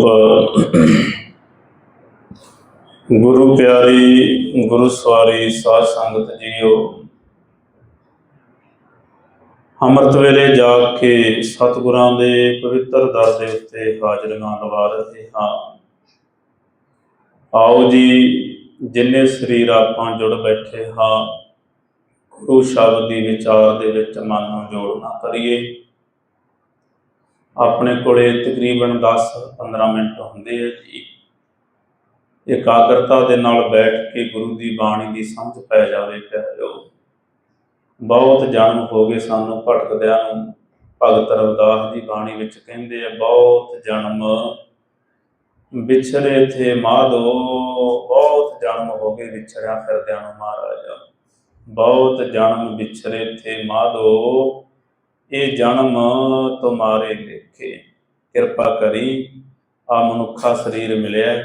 ਸਰੂਪ ਗੁਰੂ ਪਿਆਰੀ, ਗੁਰੂ ਸਵਾਰੀ, ਸਾਧ ਸੰਗਤ ਜੀਓ। ਅੰਮ੍ਰਿਤ ਵੇਲੇ ਜਾਗ ਕੇ ਸਤਿਗੁਰਾਂ ਦੇ ਪਵਿੱਤਰ ਦਰ ਦੇ ਉੱਤੇ ਹਾਜ਼ਰੀਆਂ ਲਵਾ ਰਹੇ ਹਾਂ। ਆਓ ਜੀ, ਜਿੰਨੇ ਸਰੀਰ ਆਪਾਂ ਜੁੜ ਬੈਠੇ ਹਾਂ ਗੁਰੂ ਸ਼ਬਦ ਦੀ ਵਿਚਾਰ ਦੇ ਵਿੱਚ ਮਨ ਨੂੰ ਜੋੜਨਾ ਕਰੀਏ। ਆਪਣੇ ਕੋਲੇ ਤਕਰੀਬਨ 10-15 ਮਿੰਟ ਹੁੰਦੇ ਆ ਜੀ। ਇਕਾਗਰਤਾ ਦੇ ਨਾਲ ਬੈਠ ਕੇ ਗੁਰੂ ਦੀ ਬਾਣੀ ਦੀ ਸਮਝ ਪੈ ਜਾਵੇ ਪਿਆਰਿਓ। ਬਹੁਤ ਜਨਮ ਹੋ ਗਏ ਸਾਨੂੰ ਭਟਕਦਿਆਂ ਨੂੰ। ਭਗਤ ਰਵਿਦਾਸ ਦੀ ਬਾਣੀ ਵਿੱਚ ਕਹਿੰਦੇ ਆ, ਬਹੁਤ ਜਨਮ ਵਿਛੜੇ ਥੇ ਮਾਧੋ, ਬਹੁਤ ਜਨਮ ਹੋ ਗਏ ਵਿਛੜਿਆ ਫਿਰਦਿਆਂ ਨੂੰ ਮਹਾਰਾਜ। ਬਹੁਤ ਜਨਮ ਵਿਛੜੇ ਥੇ ਮਾਧੋ ਇਹ ਜਨਮ ਤੁਮਾਰੇ ਦੇਖੇ। ਕਿਰਪਾ ਕਰੀ, ਆ ਮਨੁੱਖਾ ਸਰੀਰ ਮਿਲਿਆ।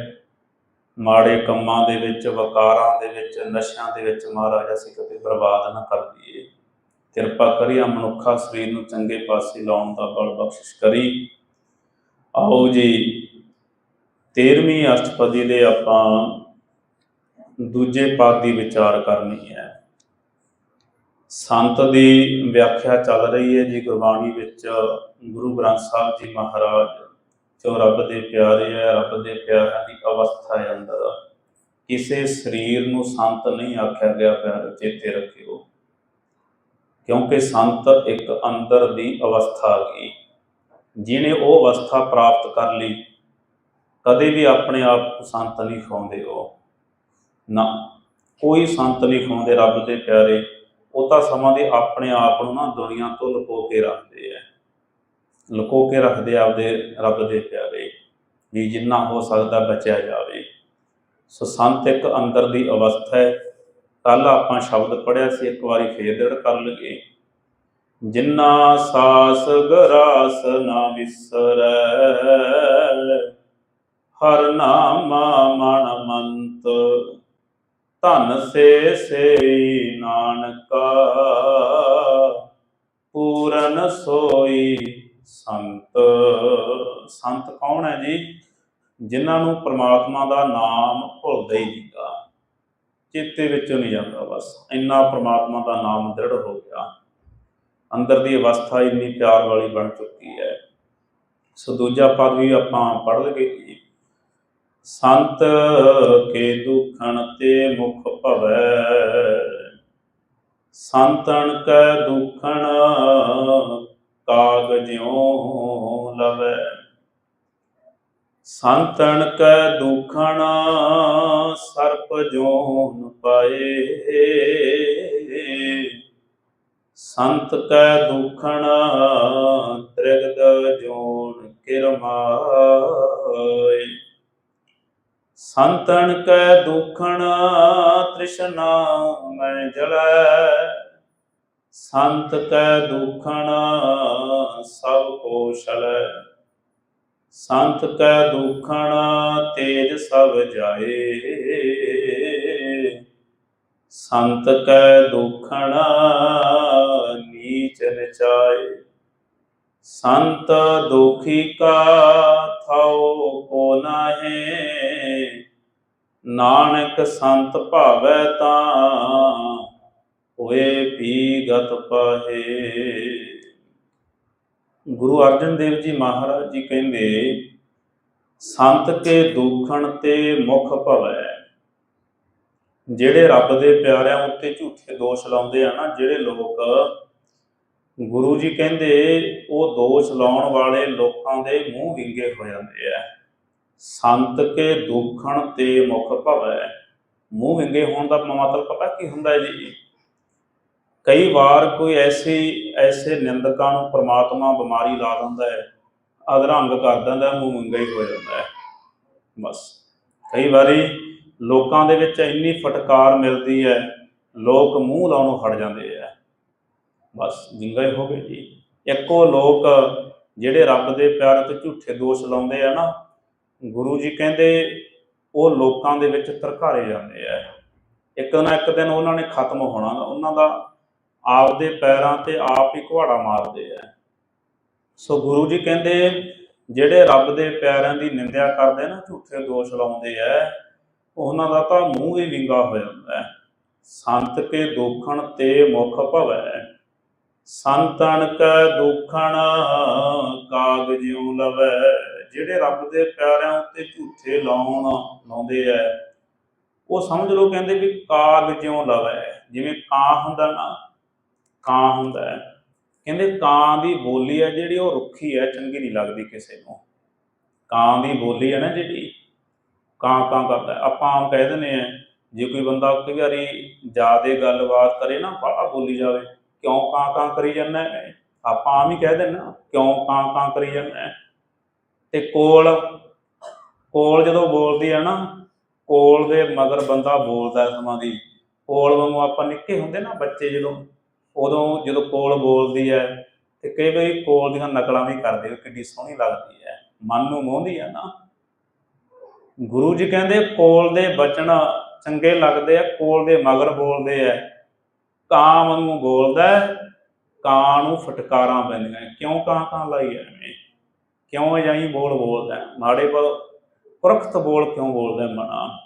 ਮਾੜੇ ਕੰਮਾਂ ਦੇ ਵਿੱਚ, ਵਕਾਰਾਂ ਦੇ ਵਿੱਚ, ਨਸ਼ਿਆਂ ਦੇ ਵਿੱਚ ਮਹਾਰਾਜ ਅਸੀਂ ਕਦੇ ਬਰਬਾਦ ਨਾ ਕਰ ਦਈਏ। ਕਿਰਪਾ ਕਰੀ, ਆ ਮਨੁੱਖਾ ਸਰੀਰ ਨੂੰ ਚੰਗੇ ਪਾਸੇ ਲਾਉਣ ਦਾ ਬਲ ਬਖਸ਼ਿਸ਼ ਕਰੀ। ਆਓ ਜੀ 13ਵੀਂ ਅਸ਼ਟਪਦੀ ਦੇ ਆਪਾਂ ਦੂਜੇ ਪਾਦ ਦੀ ਵਿਚਾਰ ਕਰਨੀ ਹੈ। ਸੰਤ ਦੀ ਵਿਆਖਿਆ ਚੱਲ ਰਹੀ ਹੈ ਜੀ ਗੁਰਬਾਣੀ ਵਿੱਚ। ਗੁਰੂ ਗ੍ਰੰਥ ਸਾਹਿਬ ਜੀ ਮਹਾਰਾਜ, ਜੋ ਰੱਬ ਦੇ ਪਿਆਰੇ ਹੈ ਰੱਬ ਦੇ ਪਿਆਰਿਆਂ ਦੀ ਅਵਸਥਾ ਹੈ ਅੰਦਰ। ਕਿਸੇ ਸਰੀਰ ਨੂੰ ਸੰਤ ਨਹੀਂ ਆਖਿਆ ਗਿਆ ਪਿਆਰੇ ਚੇਤੇ ਰੱਖਿਓ, ਕਿਉਂਕਿ ਸੰਤ ਇੱਕ ਅੰਦਰ ਦੀ ਅਵਸਥਾ ਗਈ। ਜਿਹਨੇ ਉਹ ਅਵਸਥਾ ਪ੍ਰਾਪਤ ਕਰ ਲਈ, ਕਦੇ ਵੀ ਆਪਣੇ ਆਪ ਨੂੰ ਸੰਤ ਨਹੀਂ ਖਾਉਂਦੇ ਉਹ। ਨਾ, ਕੋਈ ਸੰਤ ਨਹੀਂ ਖਾਉਂਦੇ ਰੱਬ ਦੇ ਪਿਆਰੇ। ਉਹ ਤਾਂ ਸਮਾਂ ਦੇ ਆਪਣੇ ਆਪ ਨੂੰ ਨਾ ਦੁਨੀਆ ਤੋਂ ਲੁਕੋ ਕੇ ਰੱਖਦੇ ਆ। ਲੁਕੋ ਕੇ ਰੱਖਦੇ ਆਪਦੇ ਰੱਬ ਦੇ ਪਿਆਰੇ ਵੀ ਜਿੰਨਾ ਹੋ ਸਕਦਾ ਬਚਿਆ ਜਾਵੇ। ਸੋ ਸੰਤ ਇੱਕ ਅੰਦਰ ਦੀ ਅਵਸਥਾ ਹੈ। ਕੱਲ ਆਪਾਂ ਸ਼ਬਦ ਪੜਿਆ ਸੀ, ਇੱਕ ਵਾਰੀ ਫੇਰ ਦੜ ਕਰ ਲਈਏ। ਜਿੰਨਾ ਸਾਸ ਗਰਾਸ ਨਾ ਵਿਸਰੈ, ਹਰ ਨਾਮਾ ਧਨ ਸੇ ਸੇ ਨਾਨਕਾ, ਪੂਰਨ ਸੋਈ ਸੰਤ। ਸੰਤ ਕੌਣ ਹੈ ਜੀ? ਜਿਨ੍ਹਾਂ ਨੂੰ ਪ੍ਰਮਾਤਮਾ ਦਾ ਨਾਮ ਭੁੱਲਦਾ ਹੀ ਨਹੀਂਗਾ ਚਿੱਤੇ ਵਿੱਚੋਂ ਨਹੀਂ ਜਾਂਦਾ ਬਸ। ਇੰਨਾ ਪ੍ਰਮਾਤਮਾ ਦਾ ਨਾਮ ਦ੍ਰਿੜ ਹੋ ਗਿਆ। ਅੰਦਰ ਦੀ ਅਵਸਥਾ ਇੰਨੀ ਪਿਆਰ ਵਾਲੀ ਬਣ ਚੁੱਕੀ ਹੈ। ਸੋ ਦੂਜਾ ਪਦ ਵੀ ਆਪਾਂ ਪੜ੍ਹ ਲਗੇ ਸੰਤ ਕੇ ਦੁਖਣ ਤੇ ਮੁਖ ਭਵੈ। ਸੰਤਨ ਕੈ ਦੁਖਣ, ਕਾਗ ਜਿਉ ਲਵੈ। ਸੰਤਨ ਕੈ ਦੁਖਣ, ਸਰਪ ਜੋਨ ਪਾਏ। ਸੰਤ ਕੈ ਦੁਖਣ, ਤ੍ਰਿਗਦ ਜੋਨ ਕਿਰਮਾਏ। ਸੰਤਨ ਕੈ ਦੁਖਣ ਤ੍ਰਿਸ਼ਨਾ ਮੈਂ ਜਲੈ। ਸੰਤ ਕੈ ਦੁਖਣ ਸਭ ਕੋਸ਼ਲੈ ਸੰਤ ਕੈ ਦੁਖਣ ਤੇਜ ਸਭ ਜਾਏ। ਸੰਤ ਕੈ ਦੁਖਣ ਨੀਚ ਨਚਾਏ। ਸੰਤ ਦੁਖੀ ਕਾ ਥਾਉ ਕੋ ਨਾਹੀ, ਨਾਨਕ ਸੰਤ ਭਾਵੈ ਤਾਂ, ਹੋਏ ਪੀ ਗਤ ਪਾਹੇ। ਗੁਰੂ ਅਰਜਨ ਦੇਵ ਜੀ ਮਹਾਰਾਜ ਜੀ ਕਹਿੰਦੇ, ਸੰਤ ਕੇ ਦੁਖਣ ਤੇ ਮੁਖ ਭਵੈ। ਜਿਹੜੇ ਰੱਬ ਦੇ ਪਿਆਰਿਆਂ ਉੱਤੇ ਝੂਠੇ ਦੋਸ਼ ਲਾਉਂਦੇ ਆ ਨਾ, ਜਿਹੜੇ ਲੋਕ ਗੁਰੂ ਜੀ ਕਹਿੰਦੇ, ਉਹ ਦੋਸ਼ ਲਾਉਣ ਵਾਲੇ ਲੋਕਾਂ ਦੇ ਮੂੰਹ ਵਿੰਗੇ ਹੋ ਜਾਂਦੇ ਆ। ਸੰਤ ਕੇ ਦੁਖਣ ਤੇ ਮੁਖ ਭਵੈ। ਮੂੰਹ ਵਿੰਗੇ ਹੋਣ ਦਾ ਮਤਲਬ ਪਤਾ ਕੀ ਹੁੰਦਾ ਜੀ? ਕਈ ਵਾਰ ਕੋਈ ਐਸੀ, ਐਸੇ ਨਿੰਦਕਾਂ ਨੂੰ ਪ੍ਰਮਾਤਮਾ ਬਿਮਾਰੀ ਲਾ ਦਿੰਦਾ ਹੈ, ਅਧਰੰਗ ਕਰ ਦਿੰਦਾ ਮੂੰਹ ਵਿੰਗਾ ਹੀ ਹੋ ਜਾਂਦਾ ਹੈ। ਬਸ। ਕਈ ਵਾਰੀ ਲੋਕਾਂ ਦੇ ਵਿੱਚ ਇੰਨੀ ਫਟਕਾਰ ਮਿਲਦੀ ਹੈ, ਲੋਕ ਮੂੰਹ ਲਾਉਣੋਂ ਹਟ ਜਾਂਦੇ ਆ। ਬਸ ਜਿੰਗਾ ਹੀ ਹੋ ਗਏ ਜੀ। ਇੱਕੋ ਲੋਕ ਜਿਹੜੇ ਰੱਬ ਦੇ ਪਿਆਰ ਤੇ ਝੂਠੇ ਦੋਸ਼ ਲਾਉਂਦੇ ਆ ਨਾ, ਗੁਰੂ ਜੀ ਕਹਿੰਦੇ ਉਹ ਲੋਕਾਂ ਦੇ ਵਿੱਚ ਧਰਕਾਰੇ ਜਾਂਦੇ ਆ। ਇੱਕ ਨਾ ਇੱਕ ਦਿਨ ਉਹਨਾਂ ਨੇ ਖਤਮ ਹੋਣਾ, ਉਹਨਾਂ ਦਾ ਆਪਦੇ ਪੈਰਾਂ ਤੇ ਆਪ ਹੀ ਕੁਹਾੜਾ ਮਾਰਦੇ ਆ। ਸੋ ਗੁਰੂ ਜੀ ਕਹਿੰਦੇ, ਜਿਹੜੇ ਰੱਬ ਦੇ ਪਿਆਰਿਆਂ ਦੀ ਨਿੰਦਿਆ ਕਰਦੇ ਨਾ, ਝੂਠੇ ਦੋਸ਼ ਲਾਉਂਦੇ ਐ ਉਹਨਾਂ ਦਾ ਤਾਂ ਮੂੰਹ ਹੀ ਵਿੰਗਾ ਹੋ ਜਾਂਦਾ। ਹੈ ਸੰਤ ਕੇ ਦੋਖਣ ਤੇ ਮੁਖ ਭਵੈ। ਸੰਤਨ ਕੈ ਦੋਖਣ ਕਾਗ ਜਿਉ ਲਵੈ। ਜਿਹੜੇ ਰੱਬ ਦੇ ਪਿਆਰਿਆਂ ਉੱਤੇ ਝੂਠੇ ਲਾਉਣ ਲਾਉਂਦੇ ਐ, ਉਹ ਸਮਝ ਲਓ ਕਹਿੰਦੇ ਵੀ ਕਾਗ ਜਿਉ ਲਵੈ। ਜਿਵੇਂ ਕਾਂ ਹੁੰਦਾ ਨਾ, ਕਾਂ ਹੁੰਦਾ ਹੈ ਕਹਿੰਦੇ ਕਾਂ ਦੀ ਬੋਲੀ ਹੈ ਜਿਹੜੀ, ਉਹ ਰੁੱਖੀ ਹੈ ਚੰਗੀ ਨਹੀਂ ਲੱਗਦੀ ਕਿਸੇ ਨੂੰ। ਕਾਂ ਦੀ ਬੋਲੀ ਹੈ ਨਾ ਜਿਹੜੀ, ਕਾਂ ਕਾਂ ਕਰਦਾ। ਆਪਾਂ ਆਮ ਕਹਿ ਦਿੰਦੇ ਆ, ਜੇ ਕੋਈ ਬੰਦਾ ਕਈ ਵਾਰੀ ਜ਼ਿਆਦੇ ਗੱਲਬਾਤ ਕਰੇ ਨਾ, ਬਾਹਲਾ ਬੋਲੀ ਜਾਵੇ। ਕਿਉਂ ਕਾਂ ਕਾਂ ਕਰੀ ਜਾਂਦਾ ਹੈ? ਆਪਾਂ ਆਮ ਹੀ ਕਹਿ ਦਿੰਦੇ ਨਾ ਕਿਉਂ ਕਾਂ ਕਾਂ ਕਰੀ ਜਾਂਦਾ ਹੈ? ਤੇ ਕੋਲ ਕੋਲ ਜਦੋਂ ਬੋਲਦੀ ਹੈ ਨਾ, ਕੋਲ ਦੇ ਮਗਰ ਬੰਦਾ ਬੋਲਦਾ ਸਮਾਂ ਦੀ। ਕੋਲ ਵਾਂਗੂ ਆਪਾਂ ਨਿੱਕੇ ਹੁੰਦੇ ਨਾ ਬੱਚੇ ਜਦੋਂ, ਉਦੋਂ ਜਦੋਂ ਕੋਲ ਬੋਲਦੀ ਹੈ, ਤੇ ਕਈ ਵਾਰੀ ਕੋਲ ਦੀਆਂ ਨਕਲਾਂ ਵੀ ਕਰਦੇ ਹੋ ਕਿੱਡੀ ਸੋਹਣੀ ਲੱਗਦੀ ਹੈ। ਮਨ ਨੂੰ ਮੋਹਦੀ ਹੈ ਨਾ। ਗੁਰੂ ਜੀ ਕਹਿੰਦੇ ਕੋਲ ਦੇ ਬਚਨ ਚੰਗੇ ਲੱਗਦੇ ਆ, ਕੋਲ ਦੇ ਮਗਰ ਬੋਲਦੇ ਆ। ਕਾਂ ਵਾਂਗੂ ਬੋਲਦਾ ਕਾਂ ਨੂੰ ਫਟਕਾਰਾਂ ਪੈਂਦੀਆਂ ਕਿਉਂ ਕਾਂ ਕਾਂ ਲਾਈ ਐਵੇਂ? ਕਿਉਂ ਅਜਾਈ ਬੋਲ ਬੋਲਦਾ ਮਾੜੇ ਬ ਪੁਰਖਤ ਬੋਲ ਕਿਉਂ ਬੋਲਦਾ ਮਨਾ?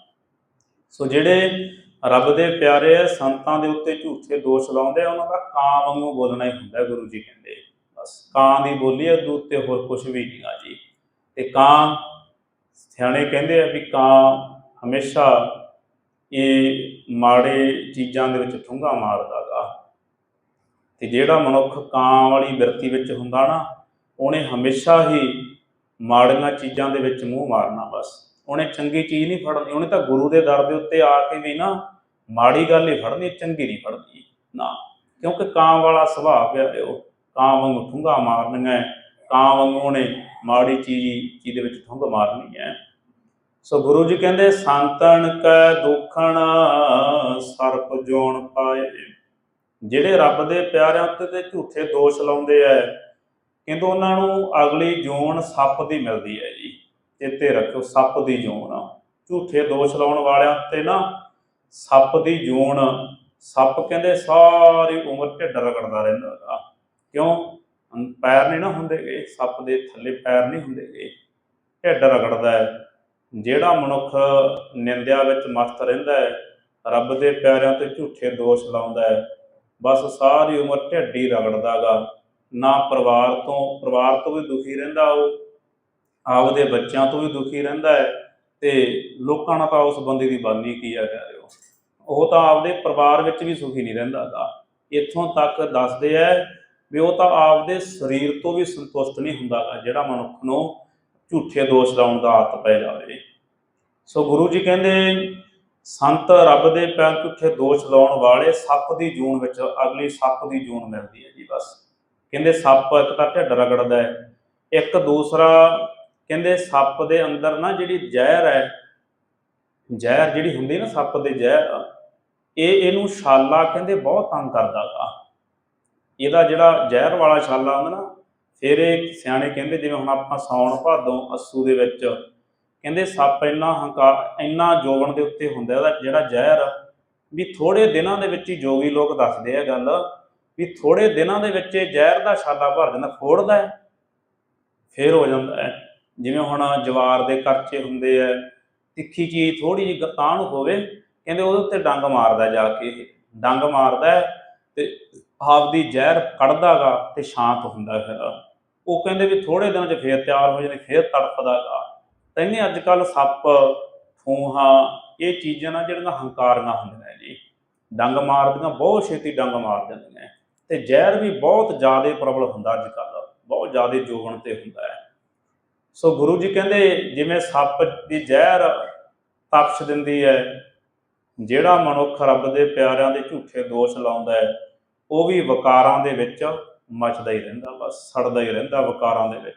ਸੋ ਜਿਹੜੇ ਰੱਬ ਦੇ ਪਿਆਰੇ ਆ, ਸੰਤਾਂ ਦੇ ਉੱਤੇ ਝੂਠੇ ਦੋਸ਼ ਲਾਉਂਦੇ ਆ ਉਹਨਾਂ ਦਾ ਕਾਂ ਵਾਂਗੂ ਬੋਲਣਾ ਹੀ ਹੁੰਦਾ ਗੁਰੂ ਜੀ ਕਹਿੰਦੇ। ਬਸ ਕਾਂ ਦੀ ਬੋਲੀ ਹੈ ਦੂਤ ਤੇ ਹੋਰ ਕੁਝ ਵੀ ਨਹੀਂ ਆ ਜੀ। ਤੇ ਕਾਂ ਸਿਆਣੇ ਕਹਿੰਦੇ ਆ ਵੀ ਕਾਂ ਹਮੇਸ਼ਾ ਇਹ ਮਾੜੇ ਚੀਜ਼ਾਂ ਦੇ ਵਿੱਚ ਠੁੰਗਾ ਮਾਰਦਾਗਾ। ਤੇ ਜਿਹੜਾ ਮਨੁੱਖ ਕਾਂ ਵਾਲੀ ਬਿਰਤੀ ਵਿੱਚ ਹੁੰਦਾ ਨਾ, ਉਹਨੇ ਹਮੇਸ਼ਾ ਹੀ ਮਾੜੀਆਂ ਚੀਜ਼ਾਂ ਦੇ ਵਿੱਚ ਮੂੰਹ ਮਾਰਨਾ ਬਸ। ਉਹਨੇ ਚੰਗੀ ਚੀਜ਼ ਨਹੀਂ ਫੜਨੀ, ਉਹਨੇ ਤਾਂ ਗੁਰੂ ਦੇ ਦਰ ਦੇ ਉੱਤੇ ਆ ਕੇ ਵੀ ਨਾ ਮਾੜੀ ਗੱਲ ਹੀ ਫੜਨੀ, ਚੰਗੀ ਨਹੀਂ ਫੜਨੀ ਨਾ, ਕਿਉਂਕਿ ਕਾਂ ਵਾਲਾ ਸੁਭਾਅ ਪਿਆਰਿਓ, ਕਾਂ ਵਾਂਗੂ ਠੁੰਗਾ ਮਾਰਨੀਆਂ, ਕਾਂ ਵਾਂਗੂ ਉਹਨੇ ਮਾੜੀ ਚੀਜ਼ ਚੀਜ਼ ਦੇ ਵਿੱਚ ਠੁੰਗ ਮਾਰਨੀ ਹੈ। ਸੋ ਗੁਰੂ ਜੀ ਕਹਿੰਦੇ, ਸੰਤਨ ਕੈ ਦੁਖਣ, ਸਰਪ ਜੋਣ ਪਾਏ। ਜਿਹੜੇ ਰੱਬ ਦੇ ਪਿਆਰਿਆਂ ਉੱਤੇ ਤੇ ਝੂਠੇ ਦੋਸ਼ ਲਾਉਂਦੇ ਐ, ਕਹਿੰਦੇ ਉਹਨਾਂ ਨੂੰ ਅਗਲੀ ਜੋਨ ਸੱਪ ਦੀ ਮਿਲਦੀ ਹੈ ਜੀ। ਚੇਤੇ ਰੱਖਿਓ, ਸੱਪ ਦੀ ਜੋਨ। ਝੂਠੇ ਦੋਸ਼ ਲਾਉਣ ਵਾਲਿਆਂ ਉੱਤੇ ਨਾ ਸੱਪ ਦੀ ਜੋਨ, ਸੱਪ ਕਹਿੰਦੇ ਸਾਰੀ ਉਮਰ ਢਿੱਡ ਰਗੜਦਾ ਰਹਿੰਦਾ ਹੈਗਾ ਕਿਉਂ? ਪੈਰ ਨਹੀਂ ਨਾ ਹੁੰਦੇਗੇ ਸੱਪ ਦੇ ਥੱਲੇ ਪੈਰ ਨਹੀਂ ਹੁੰਦੇਗੇ ਢਿੱਡ ਰਗੜਦਾ ਹੈ ਜਿਹੜਾ ਮਨੁੱਖ ਨਿੰਦਿਆ ਵਿੱਚ ਮਸਤ ਰਹਿੰਦਾ ਹੈ, ਰੱਬ ਦੇ ਪਿਆਰਿਆਂ ਤੇ ਝੂਠੇ ਦੋਸ਼ ਲਾਉਂਦਾ ਹੈ, ਬਸ ਸਾਰੀ ਉਮਰ ਢਿੱਡ ਹੀ ਰਗੜਦਾਗਾ, ਨਾ ਪਰਿਵਾਰ ਤੋਂ ਪਰਿਵਾਰ ਤੋਂ ਵੀ ਦੁਖੀ ਰਹਿੰਦਾ ਉਹ, ਆਪਦੇ ਬੱਚਿਆਂ ਤੋਂ ਵੀ ਦੁਖੀ ਰਹਿੰਦਾ ਹੈ, ਤੇ ਲੋਕਾਂ ਨਾਲ ਤਾਂ ਉਸ ਬੰਦੇ ਦੀ ਬਾਨੀ ਕੀ ਆ ਕਹਿ ਰਹੇ ਹੋ? ਉਹ ਤਾਂ ਆਪਦੇ ਪਰਿਵਾਰ ਵਿੱਚ ਵੀ ਸੁਖੀ ਨਹੀਂ ਰਹਿੰਦਾ ਰਹਿੰਦਾਗਾ। ਇੱਥੋਂ ਤੱਕ ਦੱਸਦੇ ਆ ਵੀ ਉਹ ਤਾਂ ਆਪਦੇ ਸਰੀਰ ਤੋਂ ਵੀ ਸੰਤੁਸ਼ਟ ਨਹੀਂ ਹੁੰਦਾਗਾ, ਜਿਹੜਾ ਮਨੁੱਖ ਨੂੰ ਝੂਠੇ ਦੋਸ਼ ਲਾਉਣ ਦਾ ਆਦਤ ਪੈ ਜਾਵੇ। ਸੋ ਗੁਰੂ ਜੀ ਕਹਿੰਦੇ, ਸੰਤ ਰੱਬ ਦੇ ਪੈਰ ਝੂਠੇ ਦੋਸ਼ ਲਾਉਣ ਵਾਲੇ ਸੱਪ ਦੀ ਜੂਨ ਵਿੱਚ ਅਗਲੀ ਸੱਪ ਦੀ ਜੂਨ ਮਿਲਦੀ ਹੈ ਜੀ ਬਸ। ਕਹਿੰਦੇ, ਸੱਪ ਇੱਕ ਤਾਂ ਢਿੱਡ ਰਗੜਦਾ ਹੈ, ਇੱਕ ਦੂਸਰਾ ਕਹਿੰਦੇ, ਸੱਪ ਦੇ ਅੰਦਰ ਨਾ ਜਿਹੜੀ ਜ਼ਹਿਰ ਹੈ, ਜ਼ਹਿਰ ਜਿਹੜੀ ਹੁੰਦੀ ਨਾ ਸੱਪ ਦੇ ਜ਼ਹਿਰ, ਇਹ ਇਹਨੂੰ ਛਾਲਾ ਕਹਿੰਦੇ ਬਹੁਤ ਤੰਗ ਕਰਦਾਗਾ ਇਹਦਾ ਜਿਹੜਾ ਜ਼ਹਿਰ ਵਾਲਾ ਛਾਲਾ ਹੁੰਦਾ ਨਾ ਫਿਰ ਇਹ ਸਿਆਣੇ ਕਹਿੰਦੇ, ਜਿਵੇਂ ਹੁਣ ਆਪਾਂ ਸੌਣ ਭਾਦੋਂ ਅੱਸੂ ਦੇ ਵਿੱਚ ਕਹਿੰਦੇ, ਸੱਪ ਇੰਨਾ ਹੰਕਾਰ, ਇੰਨਾ ਜੋਗਣ ਦੇ ਉੱਤੇ ਹੁੰਦਾ ਇਹਦਾ ਜਿਹੜਾ ਜ਼ਹਿਰ ਵੀ ਥੋੜੇ ਦਿਨਾਂ ਦੇ ਵਿੱਚ ਹੀ ਜੋਗੀ ਲੋਕ ਦੱਸਦੇ ਆ ਗੱਲ, ਵੀ ਥੋੜੇ ਦਿਨਾਂ ਦੇ ਵਿੱਚ ਇਹ ਜ਼ਹਿਰ ਦਾ ਛਾਲਾ ਭਰ ਜਾਂਦਾ ਫੋੜਦਾ ਹੈ, ਫੇਰ ਹੋ ਜਾਂਦਾ ਹੈ। ਜਿਵੇਂ ਹੁਣ ਜਵਾਰ ਦੇ ਕਰਚੇ ਹੁੰਦੇ ਆ, ਤਿੱਖੀ ਚੀਜ਼ ਥੋੜੀ ਜਿਹੀ ਗਤਾਣ ਹੋਵੇ, ਕਹਿੰਦੇ ਉਹਦੇ ਉੱਤੇ ਡੰਗ ਮਾਰਦਾ ਜਾ ਕੇ ਡੰਗ ਮਾਰਦਾ ਤੇ ਆਪਦੀ ਜ਼ਹਿਰ ਕੱਢਦਾਗਾ ਤੇ ਸ਼ਾਂਤ ਹੁੰਦਾ ਹੈਗਾ ਉਹ ਕਹਿੰਦੇ ਵੀ ਥੋੜੇ ਦਿਨਾਂ 'ਚ ਫੇਰ ਤਿਆਰ ਹੋ ਜਾਂਦੇ ਫੇਰ ਤੜਫਦਾਗਾ। ਤੈਨੇ ਅੱਜ ਕੱਲ ਸੱਪ, ਫੂਹਾਂ, ਇਹ ਚੀਜ਼ਾਂ ਨਾ ਜਿਹੜੀਆਂ ਹੰਕਾਰੀਆਂ ਹੁੰਦੀਆਂ ਜੀ। ਡੰਗ ਮਾਰਦੀਆਂ, ਬਹੁਤ ਛੇਤੀ ਡੰਗ ਮਾਰ ਜਾਂਦੀਆਂ ਤੇ ਜ਼ਹਿਰ ਵੀ ਬਹੁਤ ਜ਼ਿਆਦਾ ਪ੍ਰਬਲ ਹੁੰਦਾ ਅੱਜ ਕੱਲ ਬਹੁਤ ਜ਼ਿਆਦਾ ਜੋਗਣ ਤੇ ਹੁੰਦਾ ਹੈ। ਸੋ ਗੁਰੂ ਜੀ ਕਹਿੰਦੇ, ਜਿਵੇਂ ਸੱਪ ਦੀ ਜ਼ਹਿਰ ਤਪਸ਼ ਦਿੰਦੀ ਹੈ, ਜਿਹੜਾ ਮਨੁੱਖ ਰੱਬ ਦੇ ਪਿਆਰਿਆਂ ਦੇ ਝੂਠੇ ਦੋਸ਼ ਲਾਉਂਦਾ ਹੈ ਉਹ ਵੀ ਵਕਾਰਾਂ ਦੇ ਵਿੱਚ ਮਚਦਾ ਹੀ ਰਹਿੰਦਾ ਬਸ ਸੜਦਾ ਹੀ ਰਹਿੰਦਾ ਵਕਾਰਾਂ ਦੇ ਵਿੱਚ।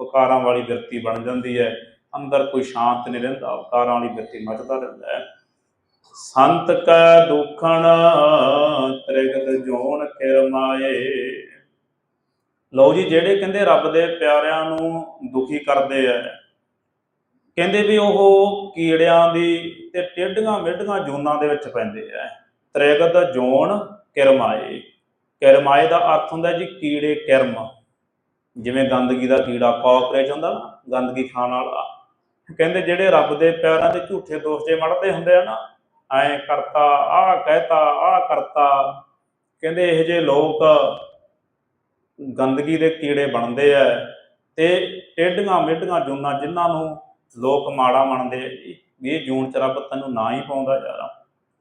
ਵਕਾਰਾਂ ਵਾਲੀ ਬਿਰਤੀ ਬਣ ਜਾਂਦੀ ਹੈ, ਅੰਦਰ ਕੋਈ ਸ਼ਾਂਤ ਨਹੀਂ ਰਹਿੰਦਾ, ਵਿਕਾਰਾਂ ਵਾਲੀ ਬਿਰਤੀ ਮਚਦਾ ਰਹਿੰਦਾ ਹੈ। ਸੰਤ ਕੈ ਦੁਖਣ, ਤ੍ਰਿਗਤ ਜੋਨ ਕਿਰਮਾਏ ਲਓ ਜੀ, ਜਿਹੜੇ ਕਹਿੰਦੇ ਰੱਬ ਦੇ ਪਿਆਰਿਆਂ ਨੂੰ ਦੁਖੀ ਕਰਦੇ ਆ, ਕਹਿੰਦੇ ਵੀ ਉਹ ਕੀੜਿਆਂ ਦੀ ਤੇ ਟੇਢੀਆਂ ਮੇਢੀਆਂ ਜੂਨਾਂ ਦੇ ਵਿੱਚ ਪੈਂਦੇ ਆ। ਤ੍ਰਿਗਤ ਜੋਨ ਕਿਰਮਾਏ। ਕਿਰਮਾਏ ਦਾ ਅਰਥ ਹੁੰਦਾ ਜੀ ਕੀੜੇ ਕਿਰਮ। ਜਿਵੇਂ ਗੰਦਗੀ ਦਾ ਕੀੜਾ ਕਾਕਰੇਚ ਹੁੰਦਾ ਨਾ, ਗੰਦਗੀ ਖਾਣ ਵਾਲਾ। ਕਹਿੰਦੇ ਜਿਹੜੇ ਰੱਬ ਦੇ ਪੈਰਾਂ ਦੇ ਝੂਠੇ ਦੋਸਤ ਜੇ ਮੜਦੇ ਹੁੰਦੇ ਆ ਨਾ, ਐਂ ਕਰਤਾ ਆ ਕਹਿਤਾ ਆ ਕਰਤਾ। ਕਹਿੰਦੇ ਇਹ ਜੇ ਲੋਕ ਗੰਦਗੀ ਦੇ ਕੀੜੇ ਬਣਦੇ ਆ ਤੇ ਟੇਢੀਆਂ ਮੇਢੀਆਂ ਜੂਨਾਂ ਜਿਨ੍ਹਾਂ ਨੂੰ ਲੋਕ ਮਾੜਾ ਮੰਨਦੇ ਆ ਵੀ ਇਹ ਜੂਨ ਚ ਰੱਬ ਤੈਨੂੰ ਨਾ ਹੀ ਪਾਉਂਦਾ ਯਾਰ।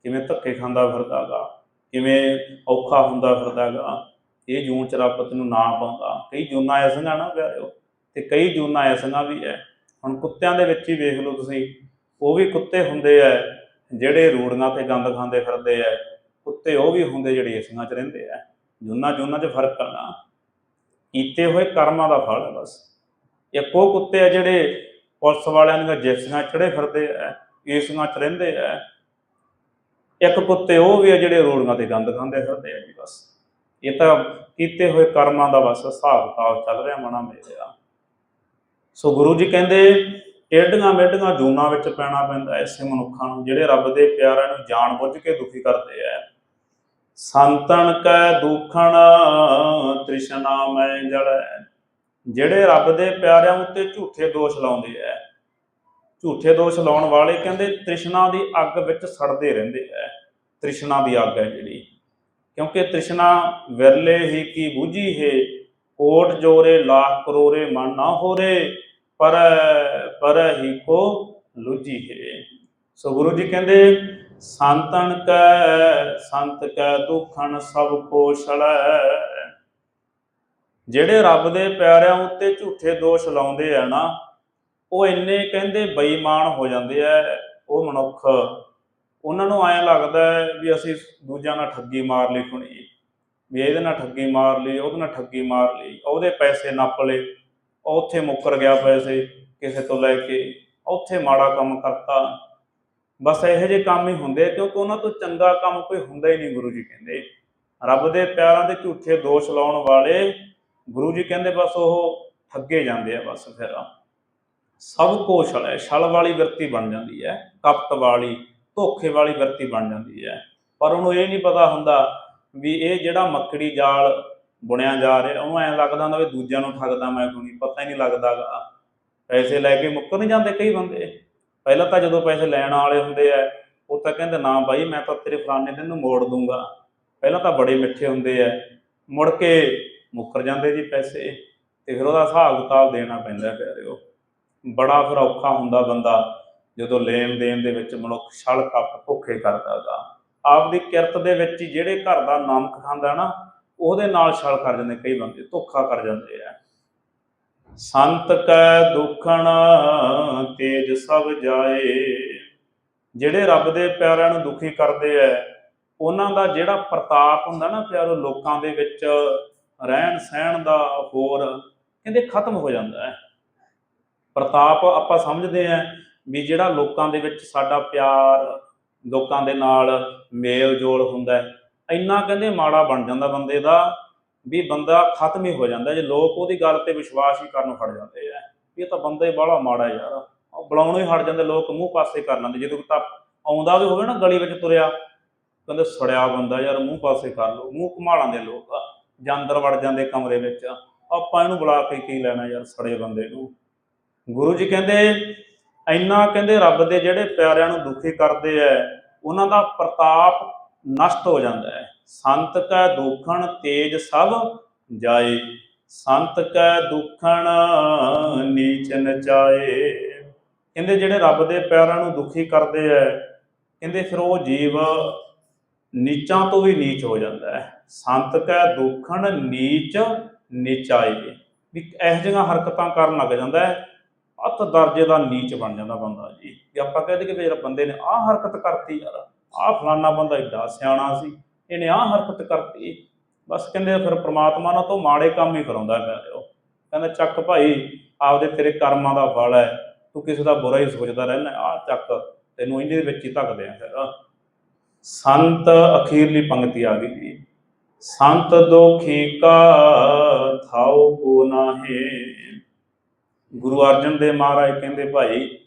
ਕਿਵੇਂ ਧੱਕੇ ਖਾਂਦਾ ਫਿਰਦਾਗਾ ਕਿਵੇਂ ਔਖਾ ਹੁੰਦਾ ਫਿਰਦਾਗਾ ਇਹ ਜੂਨ ਚ ਰੱਬ ਤੈਨੂੰ ਨਾ ਪਾਉਂਦਾ। ਕਈ ਜੂਨਾਂ ਐਸੀਆਂ ਨਾ ਪਿਆਰਿਓ, ਤੇ ਕਈ ਜੂਨਾਂ ਐਸੀਆਂ ਵੀ ਐ। ਹੁਣ ਕੁੱਤਿਆਂ ਦੇ ਵਿੱਚ ਹੀ ਵੇਖ ਲਓ ਤੁਸੀਂ, ਉਹ ਵੀ ਕੁੱਤੇ ਹੁੰਦੇ ਐ, ਜਿਹੜੇ ਰੂੜੀਆਂ ਤੇ ਗੰਦ ਖਾਂਦੇ ਫਿਰਦੇ ਐ। ਕੁੱਤੇ ਉਹ ਵੀ ਹੁੰਦੇ ਜਿਹੜੇ ਏਸੀਆਂ 'ਚ ਰਹਿੰਦੇ ਐ। ਜੂਨਾਂ ਜੂਨਾਂ 'ਚ ਫ਼ਰਕ ਕਰਨਾ ਕੀਤੇ ਹੋਏ ਕਰਮਾਂ ਦਾ ਫਲ ਹੈ ਬਸ। ਇੱਕ ਉਹ ਕੁੱਤੇ ਆ ਜਿਹੜੇ ਪੁਲਿਸ ਵਾਲਿਆਂ ਦੀਆਂ ਜਿਪਸੀਆਂ ਚੜੇ ਫਿਰਦੇ ਐ, ਏਸੀਆਂ 'ਚ ਰਹਿੰਦੇ ਐ। ਇੱਕ ਕੁੱਤੇ ਉਹ ਵੀ ਆ ਜਿਹੜੇ ਰੋੜੀਆਂ ਤੇ ਗੰਦ ਖਾਂਦੇ ਫਿਰਦੇ ਆ ਜੀ ਬਸ। ਇਹ ਤਾਂ ਕੀਤੇ ਹੋਏ ਕਰਮਾਂ ਦਾ ਬਸ ਹਿਸਾਬ ਕਿਤਾਬ ਚੱਲ ਰਿਹਾ ਮਨਾ ਮੇਰਿਆ ਸੋ ਗੁਰੂ ਜੀ ਕਹਿੰਦੇ, ਟੇਢੀਆਂ ਮੇਢੀਆਂ ਜੂਨਾਂ ਵਿੱਚ ਪੈਣਾ ਪੈਂਦਾ ਐਸੇ ਮਨੁੱਖਾਂ ਨੂੰ, ਜਿਹੜੇ ਰੱਬ ਦੇ ਪਿਆਰਿਆਂ ਨੂੰ ਜਾਣ ਬੁੱਝ ਕੇ ਦੁਖੀ ਕਰਦੇ ਐ ਸੰਤਨ ਕੈ ਦੁਖਣ, ਤ੍ਰਿਸ਼ਨਾ ਮੈਂ ਜੜੈ। ਜਿਹੜੇ ਰੱਬ ਦੇ ਪਿਆਰਿਆਂ ਉੱਤੇ ਝੂਠੇ ਦੋਸ਼ ਲਾਉਂਦੇ ਐ ਝੂਠੇ ਦੋਸ਼ ਲਾਉਣ ਵਾਲੇ ਕਹਿੰਦੇ ਤ੍ਰਿਸ਼ਨਾ ਦੀ ਅੱਗ ਵਿੱਚ ਸੜਦੇ ਰਹਿੰਦੇ ਐ ਤ੍ਰਿਸ਼ਨਾ ਦੀ ਅੱਗ ਹੈ ਜਿਹੜੀ। ਕਿਉਂਕਿ ਤ੍ਰਿਸ਼ਨਾ ਵਿਰਲੇ ਹੀ ਕੀ ਬੂਝੀ ਹੈ, ਕੋਟ ਜੋਰੇ, ਲੱਖ ਕਰੋਰੇ ਮਨ ਨਾ ਹੋਰੇ, ਪਰ ਪਰ ਹੀ ਕੋ ਲੁਜੀ ਹੈ। ਸੋ ਗੁਰੂ ਜੀ ਕਹਿੰਦੇ, ਸੰਤਨ ਕੈ, ਸੰਤ ਕੈ ਦੁਖਣ ਸਭ ਕੋ ਛੜੈ ਜਿਹੜੇ ਰੱਬ ਦੇ ਪਿਆਰਿਆਂ ਉੱਤੇ ਝੂਠੇ ਦੋਸ਼ ਲਾਉਂਦੇ ਆ ਨਾ ਉਹ ਇੰਨੇ ਕਹਿੰਦੇ ਬੇਈਮਾਨ ਹੋ ਜਾਂਦੇ ਆ, ਉਹ ਮਨੁੱਖ। ਉਹਨਾਂ ਨੂੰ ਐਂ ਲੱਗਦਾ ਹੈ ਵੀ ਅਸੀਂ ਦੂਜਿਆਂ ਨਾਲ ਠੱਗੀ ਮਾਰ ਲਈ ਖੁਣੀ ਵੀ ਇਹਦੇ ਨਾਲ ਠੱਗੀ ਮਾਰ ਲਈ, ਉਹਦੇ ਨਾਲ ਠੱਗੀ ਮਾਰ ਲਈ, ਉਹਦੇ ਪੈਸੇ ਨੱਪ ਲਏ ਉੱਥੇ ਮੁੱਕਰ ਗਿਆ ਪੈਸੇ ਕਿਸੇ ਤੋਂ ਲੈ ਕੇ, ਉੱਥੇ ਮਾੜਾ ਕੰਮ ਕਰਤਾ। ਬਸ ਇਹੋ ਜਿਹੇ ਕੰਮ ਹੀ ਹੁੰਦੇ ਕਿਉਂਕਿ ਉਹਨਾਂ ਤੋਂ ਚੰਗਾ ਕੰਮ ਕੋਈ ਹੁੰਦਾ ਹੀ ਨਹੀਂ ਗੁਰੂ ਜੀ ਕਹਿੰਦੇ। ਰੱਬ ਦੇ ਪਿਆਰਾਂ ਦੇ ਝੂਠੇ ਦੋਸ਼ ਲਾਉਣ ਵਾਲੇ ਗੁਰੂ ਜੀ ਕਹਿੰਦੇ ਬਸ ਉਹ ਠੱਗੇ ਜਾਂਦੇ ਆ ਬਸ ਫਿਰ। ਸਭ ਕੋ ਛਲ ਹੈ, ਛਲ ਵਾਲੀ ਵਿਰਤੀ ਬਣ ਜਾਂਦੀ ਹੈ ਕਪਟ ਵਾਲੀ, ਧੋਖੇ ਵਾਲੀ ਵਿਰਤੀ ਬਣ ਜਾਂਦੀ ਹੈ। ਪਰ ਉਹਨੂੰ ਇਹ ਨਹੀਂ ਪਤਾ ਹੁੰਦਾ ਵੀ ਇਹ ਜਿਹੜਾ ਮੱਕੜੀ ਜਾਲ ਬੁਣਿਆ ਜਾ ਰਿਹਾ, ਉਹਨੂੰ ਐਂ ਲੱਗਦਾ ਹੁੰਦਾ ਵੀ ਦੂਜਿਆਂ ਨੂੰ ਠੱਗਦਾ ਮੈਂ ਕੋਈ ਨਹੀਂ, ਪਤਾ ਹੀ ਨਹੀਂ ਲੱਗਦਾਗਾ। ਪੈਸੇ ਲੈ ਕੇ ਮੁੱਕਰ ਨਹੀਂ ਜਾਂਦੇ ਕਈ ਬੰਦੇ। ਪਹਿਲਾਂ ਤਾਂ ਜਦੋਂ ਪੈਸੇ ਲੈਣ ਵਾਲੇ ਹੁੰਦੇ ਆ, ਉਹ ਤਾਂ ਕਹਿੰਦੇ, ਨਾ ਬਾਈ, ਮੈਂ ਤਾਂ ਤੇਰੇ ਫਲਾਣੇ ਦਿਨ ਨੂੰ ਮੋੜ ਦੂੰਗਾ। ਪਹਿਲਾਂ ਤਾਂ ਬੜੇ ਮਿੱਠੇ ਹੁੰਦੇ ਆ। ਮੁੜ ਕੇ ਮੁੱਕਰ ਜਾਂਦੇ ਜੀ ਪੈਸੇ ਤੇ ਫਿਰ ਉਹਦਾ ਹਿਸਾਬ ਕਿਤਾਬ ਦੇਣਾ ਪੈਂਦਾ ਪਿਆਰਿਓ। ਬੜਾ ਫਿਰ ਔਖਾ ਹੁੰਦਾ ਬੰਦਾ ਜਦੋਂ ਲੈਣ ਦੇਣ ਦੇ ਵਿੱਚ ਮਨੁੱਖ ਛਲ ਕੱਪ ਭੁੱਖੇ ਕਰਦਾਗਾ ਆਪਦੀ ਕਿਰਤ ਦੇ ਵਿੱਚ ਹੀ ਜਿਹੜੇ ਘਰ ਦਾ ਨਾਮਕ ਖਾਂਦਾ ਨਾ, ਉਹਦੇ ਨਾਲ ਛਲ ਕਰ ਜਾਂਦੇ ਕਈ ਬੰਦੇ, ਧੋਖਾ ਕਰ ਜਾਂਦੇ ਆ। ਸੰਤ ਕੈ ਦੁਖਣ ਤੇਜ ਸਭ ਜਾਏ। ਜਿਹੜੇ ਰੱਬ ਦੇ ਪਿਆਰਿਆਂ ਨੂੰ ਦੁਖੀ ਕਰਦੇ ਐ, ਉਹਨਾਂ ਦਾ ਜਿਹੜਾ ਪ੍ਰਤਾਪ ਹੁੰਦਾ ਨਾ ਪਿਆਰੋ, ਲੋਕਾਂ ਦੇ ਵਿੱਚ ਰਹਿਣ ਸਹਿਣ ਦਾ ਹੋਰ, ਕਹਿੰਦੇ ਖਤਮ ਹੋ ਜਾਂਦਾ ਹੈ ਪ੍ਰਤਾਪ ਆਪਾਂ ਸਮਝਦੇ ਆਂ ਵੀ ਜਿਹੜਾ ਲੋਕਾਂ ਦੇ ਵਿੱਚ ਸਾਡਾ ਪਿਆਰ, ਲੋਕਾਂ ਦੇ ਨਾਲ ਮੇਲ ਜੋਲ ਹੁੰਦਾ ਹੈ, ਇੰਨਾ ਕਹਿੰਦੇ ਮਾੜਾ ਬਣ ਜਾਂਦਾ ਬੰਦੇ ਦਾ ਵੀ ਬੰਦਾ ਖਤਮ ਹੀ ਹੋ ਜਾਂਦਾ ਜੇ ਲੋਕ ਉਹਦੀ ਗੱਲ ਤੇ ਵਿਸ਼ਵਾਸ ਹੀ ਕਰਨ ਫੜ ਜਾਂਦੇ ਆ, ਵੀ ਇਹ ਤਾਂ ਬੰਦਾ ਹੀ ਬਾਹਲਾ ਮਾੜਾ ਯਾਰ, ਉਹ ਬੁਲਾਉਣੋਂ ਹੀ ਹਟ ਜਾਂਦੇ ਲੋਕ ਮੂੰਹ ਪਾਸੇ ਕਰ ਲੈਂਦੇ ਜਦੋਂ ਤਾਂ ਆਉਂਦਾ ਵੀ ਹੋਵੇ ਨਾ ਗਲੀ ਵਿੱਚ ਤੁਰਿਆ, ਕਹਿੰਦੇ ਸੜਿਆ ਬੰਦਾ ਯਾਰ ਮੂੰਹ ਪਾਸੇ ਕਰ ਲਓ, ਮੂੰਹ ਘੁਮਾ ਲਾਂਦੇ ਲੋਕ ਜਾਂ ਅੰਦਰ ਵੜ ਜਾਂਦੇ ਕਮਰੇ ਵਿੱਚ, ਆਪਾਂ ਇਹਨੂੰ ਬੁਲਾ ਕੇ ਕੀ ਲੈਣਾ ਯਾਰ ਸੜੇ ਬੰਦੇ ਨੂੰ। ਗੁਰੂ ਜੀ ਕਹਿੰਦੇ, ਇੰਨਾ ਕਹਿੰਦੇ ਰੱਬ ਦੇ ਜਿਹੜੇ ਪਿਆਰਿਆਂ ਨੂੰ ਦੁਖੀ ਕਰਦੇ ਐ, ਉਹਨਾਂ ਦਾ ਪ੍ਰਤਾਪ ਨਸ਼ਟ ਹੋ ਜਾਂਦਾ ਹੈ ਸੰਤ ਕੈ ਦੁਖਣ ਤੇਜ ਸਭ ਜਾਏ, ਸੰਤ ਕੈ ਦੁਖਣ ਨੀਚ ਨਚਾਏ ਕਹਿੰਦੇ ਜਿਹੜੇ ਰੱਬ ਦੇ ਪਿਆਰਿਆਂ ਨੂੰ ਦੁਖੀ ਕਰਦੇ ਐ, ਕਹਿੰਦੇ ਫਿਰ ਉਹ ਜੀਵ ਨੀਚਾਂ ਤੋਂ ਵੀ ਨੀਚ ਹੋ ਜਾਂਦਾ ਹੈ ਸੰਤ ਕੈ ਦੁਖਣ ਨੀਚ ਨਿਚਾਏ ਵੀ ਇਹੋ ਜਿਹੀਆਂ ਹਰਕਤਾਂ ਕਰਨ ਲੱਗ ਜਾਂਦਾ ਹੈ ਅੱਤ ਦਰਜੇ ਦਾ ਨੀਚ ਬਣ ਜਾਂਦਾ ਬੰਦਾ ਜੀ। ਜੇ ਆਪਾਂ ਕਹਿੰਦੇ ਕਿ ਵੀ ਯਾਰ ਬੰਦੇ ਨੇ ਆਹ ਹਰਕਤ ਕਰਤੀ ਯਾਰ, ਆਹ ਫਲਾਨਾ ਬੰਦਾ ਏਡਾ ਸਿਆਣਾ ਸੀ, ਇਹਨੇ ਆਹ ਹਰਕਤ ਕਰਤੀ। ਬਸ ਕਹਿੰਦੇ ਫਿਰ ਪ੍ਰਮਾਤਮਾ ਨਾਲ ਤੋਂ ਮਾੜੇ ਕੰਮ ਹੀ ਕਰਾਉਂਦਾ ਪਿਆ ਉਹ। ਕਹਿੰਦਾ, ਚੱਕ ਭਾਈ, ਆਪਦੇ ਤੇਰੇ ਕਰਮਾਂ ਦਾ ਫਲ ਹੈ, ਤੂੰ ਕਿਸੇ ਦਾ ਬੁਰਾ ਹੀ ਸੋਚਦਾ ਰਹਿਣਾ ਆਹ ਚੱਕ, ਤੈਨੂੰ ਇਹਦੇ ਵਿੱਚ ਹੀ ਧੱਕਦੇ ਆ ਫਿਰ। ਸੰਤ ਅਖੀਰਲੀ ਪੰਕਤੀ ਆ ਗਈ ਜੀ। ਸੰਤ ਦੋਖੀ ਕਾ ਥਾਉ ਕੋ ਨਾਹੀ। ਗੁਰੂ ਅਰਜਨ ਦੇਵ ਮਹਾਰਾਜ ਕਹਿੰਦੇ, ਭਾਈ,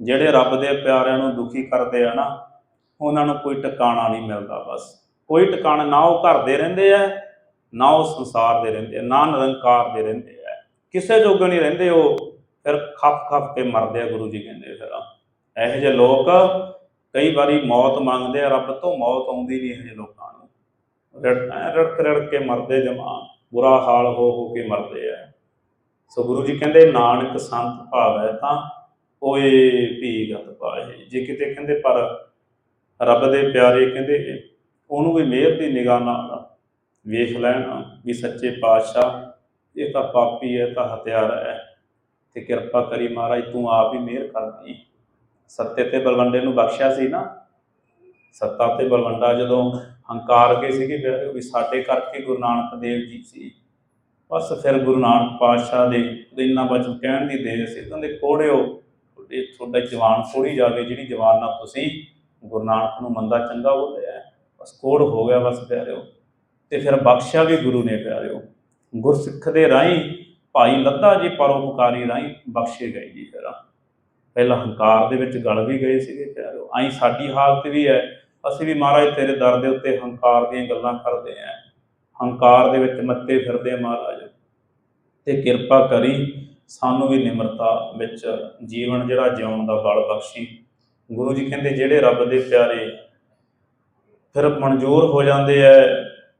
ਜਿਹੜੇ ਰੱਬ ਦੇ ਪਿਆਰਿਆਂ ਨੂੰ ਦੁਖੀ ਕਰਦੇ ਆ ਨਾ, ਉਹਨਾਂ ਨੂੰ ਕੋਈ ਟਿਕਾਣਾ ਨਹੀਂ ਮਿਲਦਾ ਬਸ। ਕੋਈ ਟਿਕਾਣਾ ਨਾ ਉਹ ਘਰ ਦੇ ਰਹਿੰਦੇ ਆ, ਨਾ ਉਹ ਸੰਸਾਰ ਦੇ ਰਹਿੰਦੇ ਆ, ਨਾ ਨਿਰੰਕਾਰ ਦੇ ਰਹਿੰਦੇ ਆ। ਕਿਸੇ ਜੋਗੇ ਨਹੀਂ ਰਹਿੰਦੇ ਉਹ। ਫਿਰ ਖੱਪ ਖੱਪ ਕੇ ਮਰਦੇ ਆ ਗੁਰੂ ਜੀ ਕਹਿੰਦੇ ਫਿਰ। ਇਹੋ ਜਿਹੇ ਲੋਕ ਕਈ ਵਾਰੀ ਮੌਤ ਮੰਗਦੇ ਆ, ਰੱਬ ਤੋਂ ਮੌਤ ਆਉਂਦੀ ਨਹੀਂ ਇਹੋ ਜਿਹੇ ਲੋਕਾਂ ਨੂੰ। ਰੜਕ ਰੜਕ ਕੇ ਮਰਦੇ ਜਮਾ ਬੁਰਾ ਹਾਲ ਹੋ ਹੋ ਕੇ ਮਰਦੇ ਆ। ਸੋ ਗੁਰੂ ਜੀ ਕਹਿੰਦੇ, ਨਾਨਕ ਸੰਤ ਭਾਵੈ ਤਾਂ ਓਏ ਭੀਗਤ ਪਾਏ। ਜੇ ਕਿਤੇ ਕਹਿੰਦੇ, ਪਰ ਰੱਬ ਦੇ ਪਿਆਰੇ ਕਹਿੰਦੇ, ਉਹਨੂੰ ਵੀ ਮਿਹਰ ਦੀ ਨਿਗਾਹ ਨਾਲ ਵੇਖ ਲੈਣ ਵੀ ਸੱਚੇ ਪਾਤਸ਼ਾਹ, ਇਹ ਤਾਂ ਪਾਪੀ ਹੈ ਤਾਂ ਹਤਿਆਰਾ ਹੈ ਤੇ ਕਿਰਪਾ ਕਰੀ ਮਹਾਰਾਜ, ਤੂੰ ਆਪ ਹੀ ਮਿਹਰ ਕਰਦੀ। ਸੱਤੇ ਤੇ ਬਲਵੰਡੇ ਨੂੰ ਬਖਸ਼ਿਆ ਸੀ ਨਾ। ਸੱਤਾ ਤੇ ਬਲਵੰਡਾ ਜਦੋਂ ਹੰਕਾਰ ਕੇ ਸੀਗੇ ਵੀ ਸਾਡੇ ਕਰਕੇ ਗੁਰੂ ਨਾਨਕ ਦੇਵ ਜੀ ਸੀ। ਬਸ ਫਿਰ ਗੁਰੂ ਨਾਨਕ ਪਾਤਸ਼ਾਹ ਦੇ ਇੰਨਾ ਬਚਨ ਕਹਿਣ ਦੀ ਦੇਰ ਸੀ, ਕਹਿੰਦੇ ਕੋੜਿਓ, ਤੁਹਾਡੇ ਤੁਹਾਡਾ ਜਵਾਨ ਕੋੜੀ ਜਾਵੇ ਜਿਹੜੀ ਜਵਾਨ ਨਾਲ ਤੁਸੀਂ ਗੁਰੂ ਨਾਨਕ ਨੂੰ ਮੰਦਾ ਚੰਗਾ ਬੋਲਿਆ ਬਸ ਕੋੜ ਹੋ ਗਿਆ ਬਸ ਪਿਆਰਿਓ। ਤੇ ਫਿਰ ਬਖਸ਼ਿਆ ਵੀ ਗੁਰੂ ਨੇ ਪਿਆਰਿਓ। ਗੁਰਸਿੱਖ ਦੇ ਰਾਹੀਂ ਭਾਈ ਲੱਦਾ ਜੀ ਪਰਉਪਕਾਰੀ ਰਾਹੀਂ ਬਖਸ਼ੇ ਗਏ ਜੀ ਫਿਰ। ਪਹਿਲਾਂ ਹੰਕਾਰ ਦੇ ਵਿੱਚ ਗਲ ਵੀ ਗਏ ਸੀਗੇ ਪਿਆਰਿਓ। ਆਈ ਸਾਡੀ ਹਾਲਤ ਵੀ ਹੈ। ਅਸੀਂ ਵੀ ਮਹਾਰਾਜ ਤੇਰੇ ਦਰ ਦੇ ਉੱਤੇ ਹੰਕਾਰ ਦੀਆਂ ਗੱਲਾਂ ਕਰਦੇ ਆਂ ਹੰਕਾਰ ਦੇ ਵਿੱਚ ਮੱਤੇ ਫਿਰਦੇ ਮਹਾਰਾਜ, ਤੇ ਕਿਰਪਾ ਕਰੀ ਸਾਨੂੰ ਵੀ ਨਿਮਰਤਾ ਵਿੱਚ ਜੀਵਨ ਜਿਹੜਾ ਜਿਉਣ ਦਾ ਬਲ ਬਖਸ਼ੀ। ਗੁਰੂ ਜੀ ਕਹਿੰਦੇ, ਜਿਹੜੇ ਰੱਬ ਦੇ ਪਿਆਰੇ ਫਿਰ ਮਨਜ਼ੂਰ ਹੋ ਜਾਂਦੇ ਐ,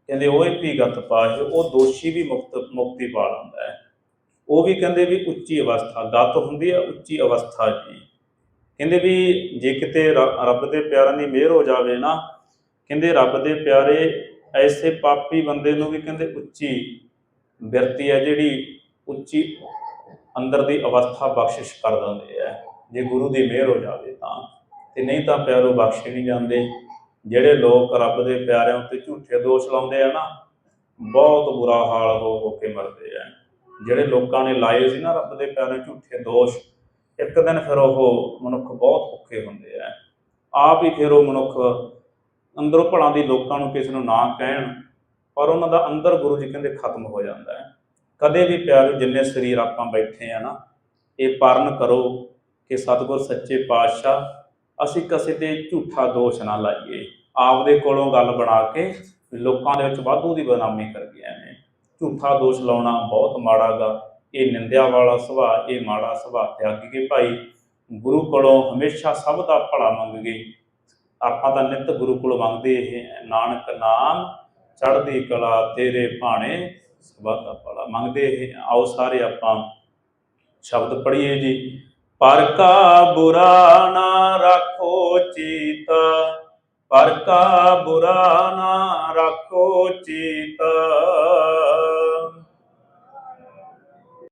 ਕਹਿੰਦੇ, ਉਹ ਹੀ ਭੀਗਤ ਪਾਏ, ਉਹ ਦੋਸ਼ੀ ਵੀ ਮੁਕਤ, ਮੁਕਤੀ ਪਾ ਲੈਂਦਾ ਹੈ ਉਹ ਵੀ ਕਹਿੰਦੇ ਵੀ ਉੱਚੀ ਅਵਸਥਾ, ਗਤ ਹੁੰਦੀ ਹੈ ਉੱਚੀ ਅਵਸਥਾ ਜੀ। ਕਹਿੰਦੇ ਵੀ ਜੇ ਕਿਤੇ ਰੱਬ ਦੇ ਪਿਆਰਾਂ ਦੀ ਮਿਹਰ ਹੋ ਜਾਵੇ ਨਾ, ਕਹਿੰਦੇ, ਰੱਬ ਦੇ ਪਿਆਰੇ ਐਸੇ ਪਾਪੀ ਬੰਦੇ ਨੂੰ ਵੀ ਕਹਿੰਦੇ ਉੱਚੀ ਬਿਰਤੀ ਹੈ ਜਿਹੜੀ ਉੱਚੀ ਅੰਦਰ ਦੀ ਅਵਸਥਾ ਬਖਸ਼ਿਸ਼ ਕਰ ਦਿੰਦੇ ਆ ਜੇ ਗੁਰੂ ਦੀ ਮਿਹਰ ਹੋ ਜਾਵੇ ਤਾਂ। ਤੇ ਨਹੀਂ ਤਾਂ ਪਿਆਰੋ ਬਖਸ਼ੇ ਨਹੀਂ ਜਾਂਦੇ। ਜਿਹੜੇ ਲੋਕ ਰੱਬ ਦੇ ਪਿਆਰਿਆਂ ਉੱਤੇ ਝੂਠੇ ਦੋਸ਼ ਲਾਉਂਦੇ ਆ ਨਾ, ਬਹੁਤ ਬੁਰਾ ਹਾਲ ਹੋ ਹੋ ਕੇ ਮਰਦੇ ਆ। ਜਿਹੜੇ ਲੋਕਾਂ ਨੇ ਲਾਏ ਸੀ ਨਾ ਰੱਬ ਦੇ ਪਿਆਰਿਆਂ ਝੂਠੇ ਦੋਸ਼, ਇੱਕ ਦਿਨ ਫਿਰ ਉਹ ਮਨੁੱਖ ਬਹੁਤ ਔਖੇ ਹੁੰਦੇ ਆ। ਆਪ ਹੀ ਫਿਰ ਉਹ ਮਨੁੱਖ ਅੰਦਰੋਂ ਭਲਾਂ ਦੀ ਲੋਕਾਂ ਨੂੰ ਕਿਸੇ ਨੂੰ ਨਾ ਕਹਿਣ, ਪਰ ਉਹਨਾਂ ਦਾ ਅੰਦਰ ਗੁਰੂ ਜੀ ਕਹਿੰਦੇ ਖਤਮ ਹੋ ਜਾਂਦਾ ਹੈ। ਕਦੇ ਵੀ ਪਿਆਰੇ ਜਿੰਨੇ ਸਰੀਰ ਆਪਾਂ ਬੈਠੇ ਆ ਨਾ, ਇਹ ਪਰਨ ਕਰੋ ਕਿ ਸਤਿਗੁਰ ਸੱਚੇ ਪਾਤਸ਼ਾਹ, ਅਸੀਂ ਕਿਸੇ ਤੇ ਝੂਠਾ ਦੋਸ਼ ਨਾ ਲਾਈਏ। ਆਪਦੇ ਕੋਲੋਂ ਗੱਲ ਬਣਾ ਕੇ ਲੋਕਾਂ ਦੇ ਵਿੱਚ ਵਾਧੂ ਦੀ ਬਦਨਾਮੀ ਕਰ ਗਿਆ ਨੇ ਝੂਠਾ ਦੋਸ਼ ਲਾਉਣਾ ਬਹੁਤ ਮਾੜਾ ਗਾ। ਇਹ ਨਿੰਦਿਆ ਵਾਲਾ ਸੁਭਾਅ, ਇਹ ਮਾੜਾ ਸੁਭਾਅ ਤਿਆਗੀ ਕੇ ਭਾਈ ਗੁਰੂ ਕੋਲੋਂ ਹਮੇਸ਼ਾ ਸਭ ਦਾ ਭਲਾ ਮੰਗਗੇ ਆਪਾਂ ਤਾਂ ਨਿਤ ਗੁਰੂ ਕੋਲੋਂ ਮੰਗਦੇ ਨਾਨਕ ਨਾਮ, ਚੜ੍ਹਦੀ ਕਲਾ ਤੇਰੇ ਭਾਣੇ, ਸਭਾ ਦਾ ਭਲਾ ਮੰਗਦੇ ਆਓ ਸਾਰੇ ਆਪਾਂ ਸ਼ਬਦ ਪੜ੍ਹੀਏ ਜੀ। ਪਰ ਕਾ ਬੁਰਾ ਨਾ ਰੱਖੋ ਚੀਤ ਪਰ ਕਾ ਬੁਰਾ ਨਾ ਰੱਖੋ ਚੀਤ।